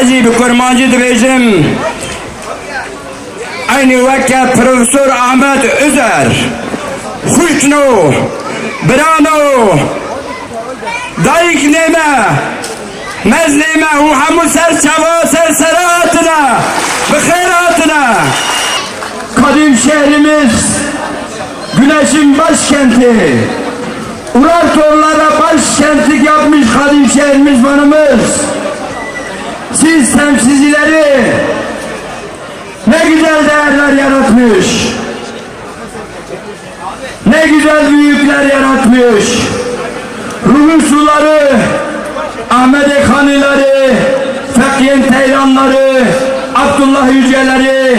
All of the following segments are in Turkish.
Ezi bir kurmancı dibêjim Aynı veke Profesör Ahmet Özer Xuşno Brano Dayık neme Mezlime û hemû serçeva serseratına Bixeyratına Kadim şehrimiz Güneşin başkenti. Urartorlara başkentlik yapmış kadim şehrimiz vanımız Siz temsilcileri ne güzel değerler yaratmış ne güzel büyükler yaratmış Ruhun suları Ahmet Ekanileri Fekyen Teyranları Abdullah Yüceleri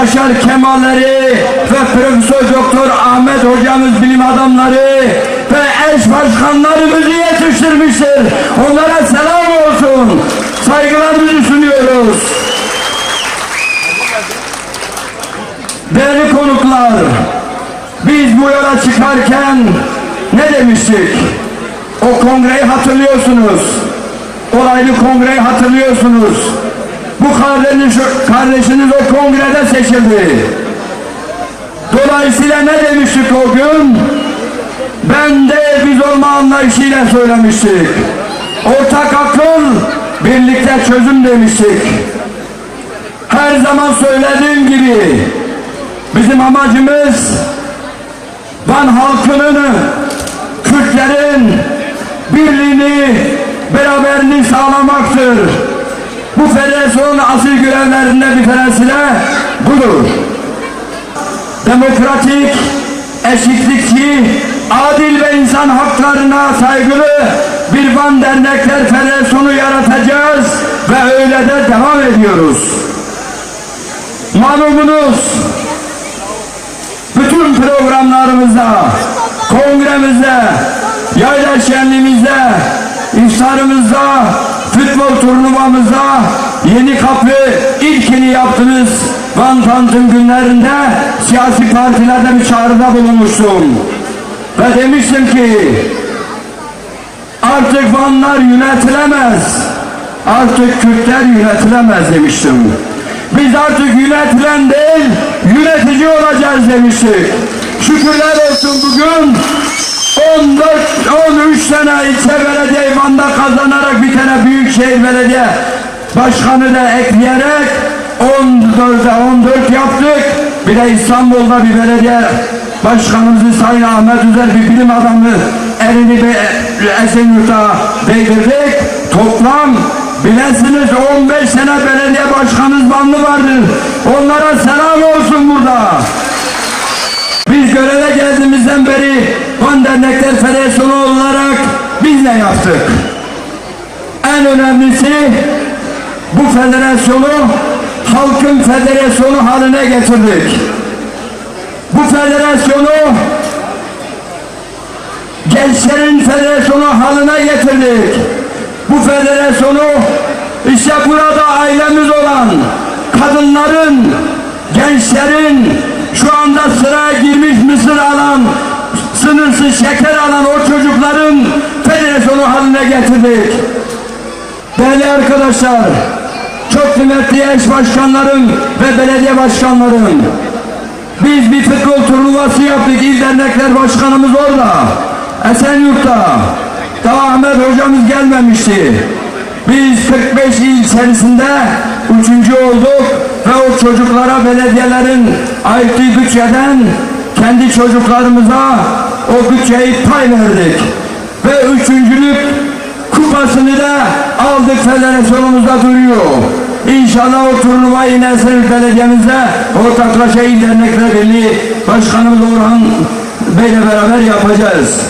Yaşar Kemalleri ve Profesör Doktor Ahmet hocamız bilim adamları ve eş başkanlarımızı yetiştirmiştir. Onlara selam olsun. Saygılarımızı sunuyoruz. Değerli konuklar, biz bu yola çıkarken ne demiştik? O kongreyi hatırlıyorsunuz. Olaylı kongreyi hatırlıyorsunuz. Bu kardeşiniz, kardeşiniz o kongrede seçildi. Dolayısıyla ne demiştik o gün? Ben de biz olma anlayışıyla söylemiştik. Ortak akıl, birlikte çözüm demiştik. Her zaman söylediğim gibi bizim amacımız Van halkının, Kürtlerin birliğini, beraberliğini sağlamaktır. Bu federasyonun asıl görevlerinden bir tanesi de budur. Demokratik, eşitlikçi, adil ve insan haklarına saygılı bir Van Dernekler Federasyonu yaratacağız ve öyle de devam ediyoruz. Malumunuz bütün programlarımızda, kongremizde, yayla şenliğimizde, iftarımızda, futbol turnuvamızda yeni kapı ilkini yaptınız. Van Tanıtım günlerinde siyasi partilerde bir çağrıda bulunmuştum. Ve demiştim ki artık Vanlar yönetilemez. Artık Kürtler yönetilemez demiştim. Biz artık yönetilen değil, yönetici olacağız demiştik. Şükürler olsun bugün 14, 13 sene ilçe belediye Van'da kazanarak bir tane büyükşehir belediye başkanı da ekleyerek 14'e 14 yaptık. Bir de İstanbul'da bir belediye başkanımızı Sayın Ahmet Üzer bir bilim adamı elini be, Esenyurt'a değdirdik. Toplam bilesiniz 15 sene belediye başkanımız Vanlı vardır. Onlara selam olsun burada. Biz göreve geldiğimizden beri Van Dernekler Federasyonu olarak biz ne yaptık? En önemlisi bu federasyonu halkın federasyonu haline getirdik. Bu federasyonu gençlerin federasyonu haline getirdik. Bu federasyonu işte burada ailemiz olan kadınların, gençlerin şu anda sıraya girmiş mısır alan, sınırsız şeker alan o çocukların federasyonu haline getirdik. Değerli arkadaşlar, çok kıymetli eş başkanlarım ve belediye başkanlarım, biz bir futbol turnuvası yaptık. İl dernekler başkanımız orada. Esenyurt'ta. Daha Ahmet hocamız gelmemişti. Biz 45 il içerisinde üçüncü olduk ve o çocuklara belediyelerin ayırttığı bütçeden kendi çocuklarımıza o bütçeyi pay verdik. Ve üçüncülük kupasını da aldık federasyonumuzda duruyor. İnşallah o turnuva yine Esenlik Belediye'mizde ortaklaşa İl Dernekler Birliği Başkanımız Orhan Bey'le beraber yapacağız.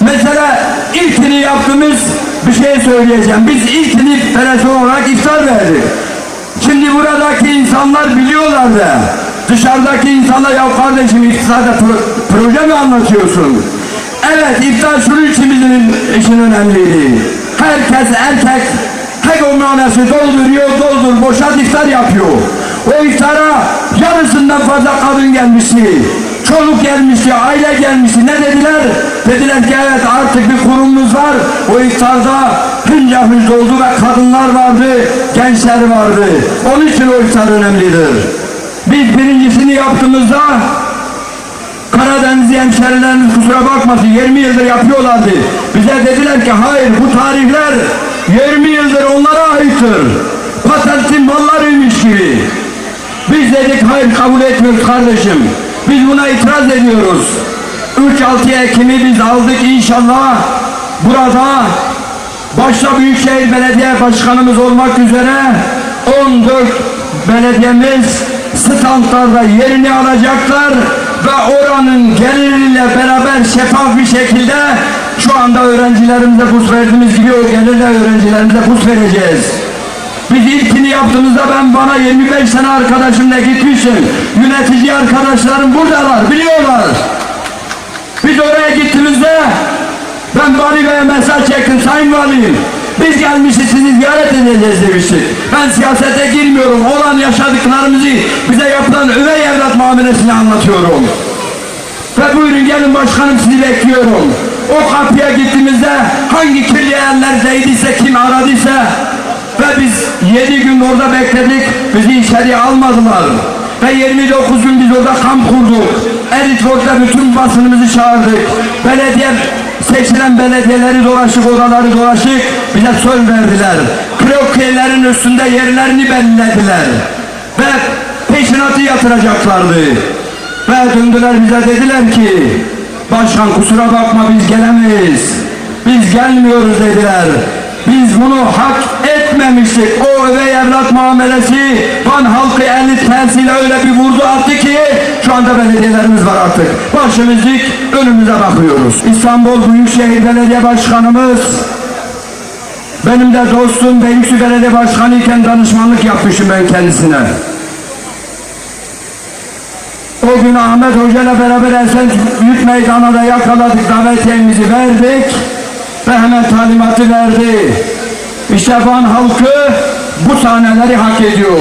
Mesela ilkini yaptığımız bir şey söyleyeceğim. Biz ilkini federasyon olarak iftar verdik. Şimdi buradaki insanlar biliyorlar da dışarıdaki insanlar ya kardeşim iftarda pro- proje mi anlatıyorsun? Evet iftar şunun için bizim için önemliydi. Herkes erkek ömranesi dolduruyor doldur boşalt iftar yapıyor. O iftara yarısından fazla kadın gelmişti. Çoluk gelmişti, aile gelmişti. Ne dediler? Dediler ki evet artık bir kurumumuz var. O iftarda hınca hınç oldu ve kadınlar vardı, gençler vardı. Onun için o iftar önemlidir. Biz birincisini yaptığımızda Karadenizli hemşerilerimiz kusura bakmasın 20 yıldır yapıyorlardı. Bize dediler ki hayır bu tarihler 20 yıldır onlara aittir. Patentin mallarıymış gibi. Biz dedik hayır kabul etmiyoruz kardeşim. Biz buna itiraz ediyoruz. 3-6 Ekim'i biz aldık inşallah. Burada başta Büyükşehir Belediye Başkanımız olmak üzere 14 belediyemiz standlarda yerini alacaklar ve oranın geliriyle beraber şeffaf bir şekilde şu anda öğrencilerimize burs verdiğimiz gibi o gelirle öğrencilerimize burs vereceğiz. Biz ilkini yaptığımızda ben bana 25 sene arkadaşımla gitmişim. Yönetici arkadaşlarım buradalar, biliyorlar. Biz oraya gittiğimizde ben Vali Bey'e mesaj çektim Sayın Valim. Biz gelmişiz sizi ziyaret edeceğiz demiştik. Ben siyasete girmiyorum. Olan yaşadıklarımızı bize yapılan üvey evlat muamelesini anlatıyorum. Ve buyurun gelin başkanım sizi bekliyorum. O kapıya gittiğimizde hangi kirli eller değdiyse kim aradıysa ve biz 7 gün orada bekledik. Bizi içeriye almadılar. Ve 29 gün biz orada kamp kurduk. Eritvor'da bütün basınımızı çağırdık. Belediye seçilen belediyeleri dolaşık, odaları dolaşık bize söz verdiler. Krokeylerin üstünde yerlerini belirlediler. Ve peşinatı yatıracaklardı. Ve döndüler bize dediler ki Başkan kusura bakma biz gelemeyiz. Biz gelmiyoruz dediler. Biz bunu hak etmemiştik. O üvey evlat muamelesi Van halkı eli tersiyle öyle bir vurdu attı ki şu anda belediyelerimiz var artık. Başımız dik önümüze bakıyoruz. İstanbul Büyükşehir Belediye Başkanımız benim de dostum Beylikdüzü Belediye Başkanı iken danışmanlık yapmışım ben kendisine. O gün Ahmet Hoca ile beraber Esen Büyük Meydan'a da yakaladık, davetiyemizi verdik ve hemen talimatı verdi. İşte halkı bu sahneleri hak ediyor.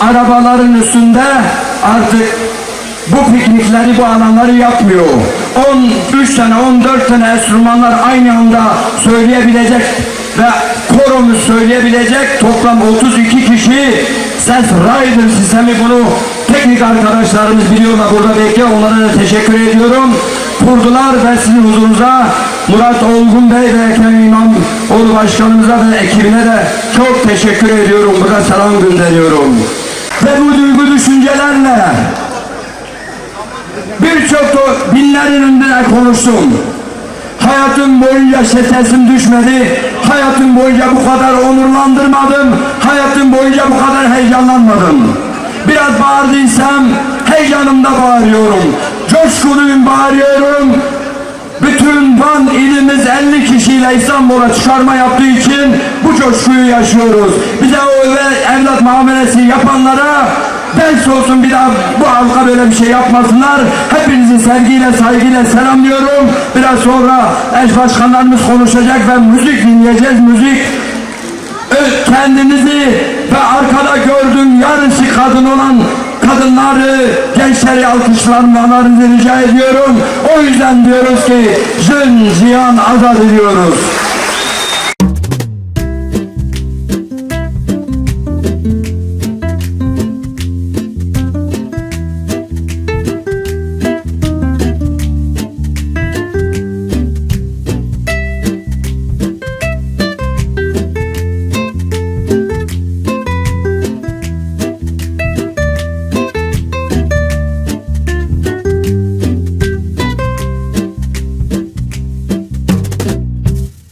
Arabaların üstünde artık bu piknikleri, bu alanları yapmıyor. 13 tane, 14 tane enstrümanlar aynı anda söyleyebilecek ve koromuz söyleyebilecek toplam 32 kişi ses rider sistemi bunu teknik arkadaşlarımız biliyorlar burada bekliyor onlara da teşekkür ediyorum kurdular ve sizin huzurunuza Murat Olgun Bey ve Ekrem İmam Oğlu Başkanımıza ve ekibine de çok teşekkür ediyorum burada selam gönderiyorum ve bu duygu düşüncelerle birçok binlerin önünde konuştum Hayatım boyunca sesim düşmedi. Hayatım boyunca bu kadar onurlandırmadım. Hayatım boyunca bu kadar heyecanlanmadım. Biraz bağırdıysam heyecanımda bağırıyorum. Coşkuluyum bağırıyorum. Bütün Van ilimiz 50 kişiyle İstanbul'a çıkarma yaptığı için bu coşkuyu yaşıyoruz. Bize o ve evlat muamelesi yapanlara ders olsun bir daha bu halka böyle bir şey yapmasınlar. Hepinizi sevgiyle saygıyla selamlıyorum. Biraz sonra eş başkanlarımız konuşacak ve müzik dinleyeceğiz. Müzik kendinizi ve arkada gördüğüm yarısı kadın olan kadınları, gençleri alkışlanmalarını rica ediyorum. O yüzden diyoruz ki Jön Ziyan Azad ediyoruz.